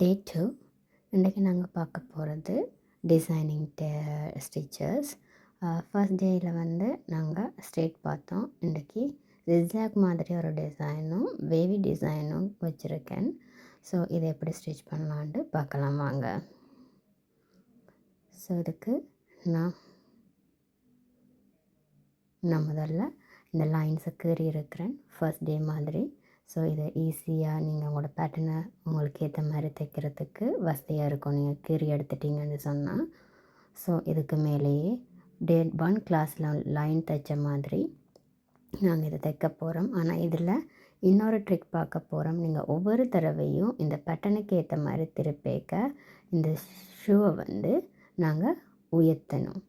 டே two இன்றைக்கி நாங்கள் பார்க்க போகிறது டிசைனிங் டே ஸ்டிச்சஸ் ஃபர்ஸ்ட் டேயில் வந்து நாங்கள் ஸ்ட்ரெயிட் பார்த்தோம். இன்றைக்கி ரிஸ்லாக் மாதிரி ஒரு டிசைனும் வேவி டிசைனும் வச்சுருக்கேன். ஸோ இதை எப்படி ஸ்டிச் பண்ணலான்ட்டு பார்க்கலாம் வாங்க. ஸோ இதுக்கு நான் நான் முதல்ல இந்த லைன்ஸை கீறி இருக்கிறேன். ஃபர்ஸ்ட் டே மாதிரி. ஸோ இதை ஈஸியாக நீங்கள் உங்களோட பேட்டர்னை உங்களுக்கு ஏற்ற மாதிரி தைக்கிறதுக்கு வசதியாக இருக்கும். நீங்கள் கீறி எடுத்துட்டிங்கன்னு சொன்னால் ஸோ இதுக்கு மேலேயே டே ஒன் கிளாஸில் லைன் தைச்ச மாதிரி நாங்கள் இதை தைக்க போகிறோம் ஆனால் இதில் இன்னொரு ட்ரிக் பார்க்க போகிறோம் நீங்கள் ஒவ்வொரு தடவையும் இந்த பட்டனுக்கு ஏற்ற மாதிரி திருப்பேக்க இந்த ஷூவை வந்து நாங்கள் உயர்த்தணும்.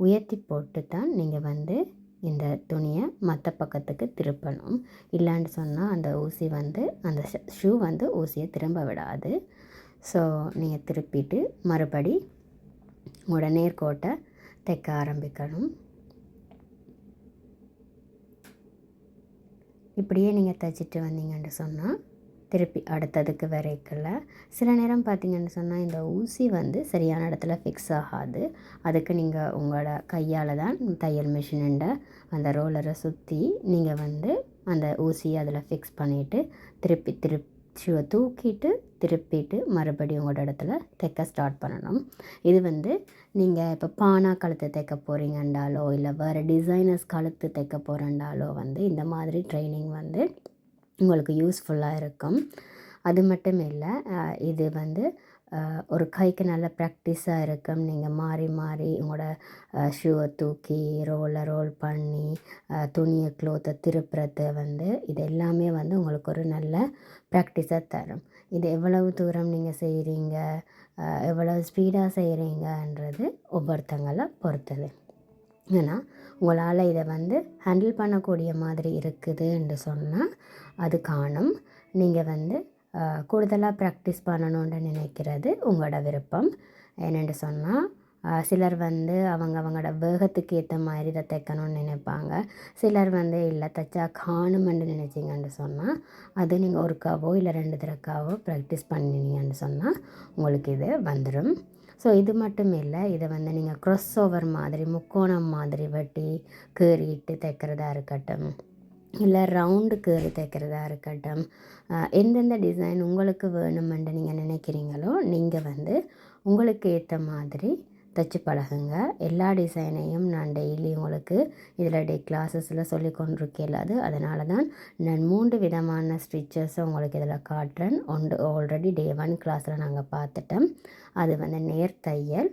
உயர்த்தி போட்டு தான் நீங்கள் வந்து இந்த துணியை மற்ற பக்கத்துக்கு திருப்பணும். இல்லைன்னு சொன்னால் அந்த ஊசி வந்து அந்த ஷூ வந்து ஊசியை திரும்ப விடாது. ஸோ நீங்கள் திருப்பிட்டு மறுபடி உடனே கோட்டை தைக்க ஆரம்பிக்கணும். இப்படியே நீங்கள் தைச்சிட்டு வந்தீங்கன்னு சொன்னால் திருப்பி அடுத்ததுக்கு வரைக்கல சில நேரம் பார்த்திங்கன்னு சொன்னால் இந்த ஊசி வந்து சரியான இடத்துல ஃபிக்ஸ் ஆகாது. அதுக்கு நீங்கள் உங்களோட கையால் தான் தையல் மிஷினுண்ட அந்த ரோலரை சுற்றி நீங்கள் வந்து அந்த ஊசியை அதில் ஃபிக்ஸ் பண்ணிவிட்டு திருப்பி திருப்பி தூக்கிட்டு திருப்பிட்டு மறுபடியும் உங்களோட இடத்துல தைக்க ஸ்டார்ட் பண்ணணும். இது வந்து நீங்கள் இப்போ பானா கழுத்து தைக்க போகிறீங்கன்றாலோ இல்லை வேறு டிசைனர்ஸ் கழுத்து தைக்க போகிறேன்றாலோ வந்து இந்த மாதிரி ட்ரைனிங் வந்து உங்களுக்கு யூஸ்ஃபுல்லாக இருக்கும். அது மட்டும் இல்லை இது வந்து ஒரு கைக்கு நல்ல ப்ராக்டிஸாக இருக்கும். நீங்கள் மாறி மாறி உங்களோட ஷூவை தூக்கி ரோலை ரோல் பண்ணி துணியை க்ளோத்தை திருப்புறது வந்து இது எல்லாமே வந்து உங்களுக்கு ஒரு நல்ல ப்ராக்டிஸாக தரும். இது எவ்வளவு தூரம் நீங்கள் செய்கிறீங்க எவ்வளவு ஸ்பீடாக செய்கிறீங்கன்றது ஒவ்வொருத்தங்களை பொறுத்தது. ஏன்னா உங்களால் இதை வந்து ஹேண்டில் பண்ணக்கூடிய மாதிரி இருக்குதுன்னு சொன்னால் அது காணும். நீங்கள் வந்து கூடுதலாக ப்ராக்டிஸ் பண்ணணுன்னு நினைக்கிறது உங்களோட விருப்பம். என்னென்று சொன்னால் சிலர் வந்து அவங்க அவங்களோட வேகத்துக்கு ஏற்ற மாதிரி இதை தைக்கணும்னு நினைப்பாங்க. சிலர் வந்து இல்லை தைச்சா காணுமென்று நினச்சிங்கன்னு சொன்னால் அது நீங்கள் ஒருக்காவோ இல்லை ரெண்டு தடக்காவோ ப்ராக்டிஸ் பண்ணினீங்கன்னு சொன்னால் உங்களுக்கு இது வந்துடும் ஸோ இது மட்டும் இல்லை இதை வந்து நீங்கள் க்ராஸ் ஓவர் மாதிரி முக்கோணம் மாதிரி வெட்டி கீறிட்டு தைக்கிறதா இருக்கட்டும் இல்லை ரவுண்டு கீறி தைக்கிறதா இருக்கட்டும் எந்தெந்த டிசைன் உங்களுக்கு வேணுமென்று நீங்கள் நினைக்கிறீங்களோ நீங்கள் வந்து உங்களுக்கு ஏற்ற மாதிரி தைச்சி பழகுங்க. எல்லா டிசைனையும் நான் டெய்லி உங்களுக்கு இதில் டே கிளாஸஸில் சொல்லி கொண்டிருக்கலாது அதனால தான் நான் மூன்று விதமான ஸ்டிச்சஸை உங்களுக்கு இதில் காட்டுறேன். ஒன்று ஆல்ரெடி டே ஒன் கிளாஸில் நாங்கள் பார்த்துட்டோம். அது வந்து நேர் தையல்.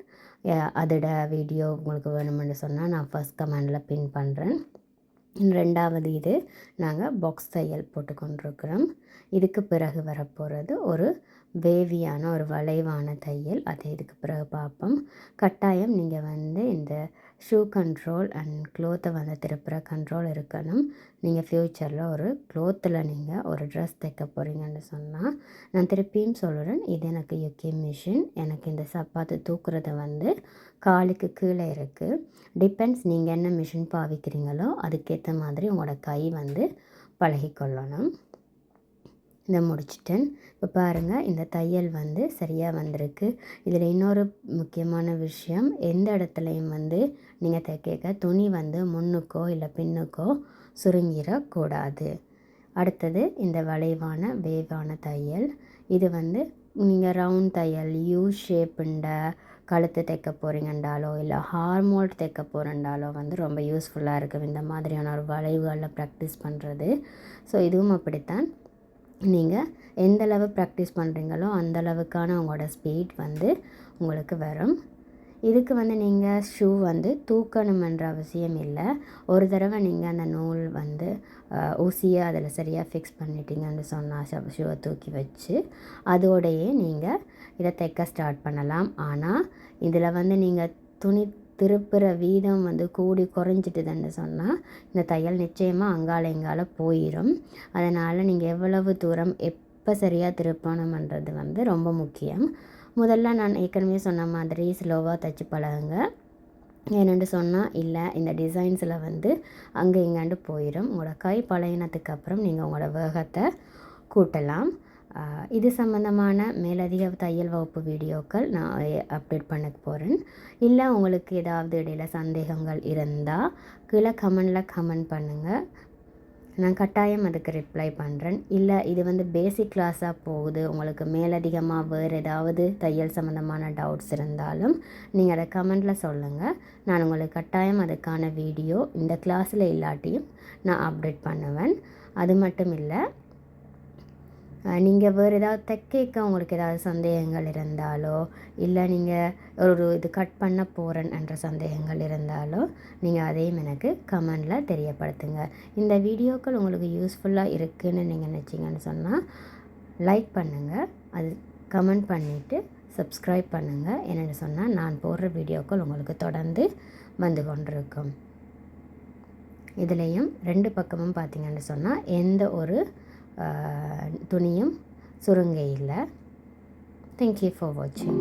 அதோட வீடியோ உங்களுக்கு வேணுமென்னு சொன்னால் நான் ஃபஸ்ட் கமெண்டில் பின் பண்ணுறேன் ரெண்டாவது இது நாங்கள் பாக்ஸ் தையல் போட்டுக்கொண்டிருக்கிறோம் இதுக்கு பிறகு வரப்போகிறது ஒரு வேவியான ஒரு வளைவான தையல். அதை இதுக்கு பிறகு பார்ப்போம். கட்டாயம் நீங்கள் வந்து இந்த ஷூ கண்ட்ரோல் அண்ட் க்ளோத்தை வந்து திருப்புற கண்ட்ரோல் இருக்கணும். நீங்கள் ஃப்யூச்சரில் ஒரு க்ளோத்தில் நீங்கள் ஒரு ட்ரெஸ் தைக்க போகிறீங்கன்னு சொன்னால் நான் திருப்பியும் சொல்கிறேன் இது எனக்கு யுகே மிஷின் எனக்கு இந்த சப்பாத்து தூக்குறது வந்து காலுக்கு கீழே இருக்குது டிபெண்ட்ஸ் நீங்கள் என்ன மிஷின் பாவிக்கிறீங்களோ அதுக்கேற்ற மாதிரி உங்களோட கை வந்து பழகிக்கொள்ளணும். இதை முடிச்சிட்டேன். இப்போ பாருங்கள் இந்த தையல் வந்து சரியாக வந்திருக்கு. இதில் இன்னொரு முக்கியமான விஷயம் எந்த இடத்துலையும் வந்து நீங்கள் தைக்க துணி வந்து முன்னுக்கோ இல்லை பின்னுக்கோ சுருங்கிடக்கூடாது அடுத்தது இந்த வளைவான வேவான தையல். இது வந்து நீங்கள் ரவுண்ட் தையல் யூ ஷேப்புண்ட கழுத்து தைக்க போகிறீங்கன்றாலோ இல்லை ஹார்மோல்ட் தைக்க போகிறேன்றாலோ வந்து ரொம்ப யூஸ்ஃபுல்லாக இருக்கும். இந்த மாதிரியான ஒரு வளைவுகளில் ப்ராக்டிஸ் பண்ணுறது ஸோ இதுவும் அப்படித்தான். நீங்கள் எந்தளவு ப்ராக்டிஸ் பண்ணுறீங்களோ அந்தளவுக்கான உங்களோட ஸ்பீட் வந்து உங்களுக்கு வரும். இதுக்கு வந்து நீங்கள் ஷூ வந்து தூக்கணுமென்ற அவசியம் இல்லை. ஒரு தடவை நீங்கள் அந்த நூல் வந்து ஊசியை அதில் சரியாக ஃபிக்ஸ் பண்ணிட்டீங்கன்னு சொன்னால் ஷூவை தூக்கி வச்சு அதோடையே நீங்கள் இதை தைக்க ஸ்டார்ட் பண்ணலாம். ஆனால் இதில் வந்து நீங்கள் துணி திருப்புற வீதம் வந்து கூடி குறைஞ்சிட்டுதுன்னு சொன்னால் இந்த தையல் நிச்சயமாக அங்கால இங்கால போயிடும் அதனால் நீங்கள் எவ்வளவு தூரம் எப்போ சரியாக திருப்பணுமன்றது வந்து ரொம்ப முக்கியம். முதல்ல நான் ஏற்கனவே சொன்ன மாதிரி ஸ்லோவாக தைச்சி பழகுங்க. என்னென்று சொன்னால் இல்லை இந்த டிசைன்ஸில் வந்து அங்கே இங்காண்டு போயிடும் உங்களோட கை பழையினத்துக்கு அப்புறம் நீங்கள் உங்களோட வேகத்தை கூட்டலாம். இது சம்மந்தமான மேலதிக தையல் வகுப்பு வீடியோக்கள் நான் அப்டேட் பண்ண போகிறேன் இல்லை உங்களுக்கு ஏதாவது இடையில சந்தேகங்கள் இருந்தால் கீழே கமெண்டில் கமெண்ட் பண்ணுங்கள் நான் கட்டாயம் அதுக்கு ரிப்ளை பண்ணுறேன் இல்லை இது வந்து பேசிக் கிளாஸாக போகுது. உங்களுக்கு மேலதிகமாக வேறு ஏதாவது தையல் சம்மந்தமான டவுட்ஸ் இருந்தாலும் நீங்கள் அதை கமெண்டில் சொல்லுங்கள் நான் உங்களுக்கு கட்டாயம் அதுக்கான வீடியோ இந்த கிளாஸில் இல்லாட்டியும் நான் அப்டேட் பண்ணுவேன். அது மட்டும் இல்லை நீங்கள் வேறு ஏதாவது தைக்க உங்களுக்கு ஏதாவது சந்தேகங்கள் இருந்தாலோ இல்லை நீங்கள் ஒரு இது கட் பண்ண போகிறேன் என்ற சந்தேகங்கள் இருந்தாலோ நீங்கள் அதையும் எனக்கு கமெண்டில் தெரியப்படுத்துங்க. இந்த வீடியோக்கள் உங்களுக்கு யூஸ்ஃபுல்லாக இருக்குதுன்னு நீங்கள் நினச்சிங்கன்னு சொன்னால் லைக் பண்ணுங்கள் அது கமெண்ட் பண்ணிவிட்டு சப்ஸ்கிரைப் பண்ணுங்கள் என்னென்னு சொன்னால் நான் போடுற வீடியோக்கள் உங்களுக்கு தொடர்ந்து வந்து கொண்டிருக்கும். இதுலேயும் ரெண்டு பக்கமும் பார்த்தீங்கன்னு சொன்னால் எந்த ஒரு துணியும் சுருங்க இல்லை. தேங்க்யூ ஃபார் வாட்சிங்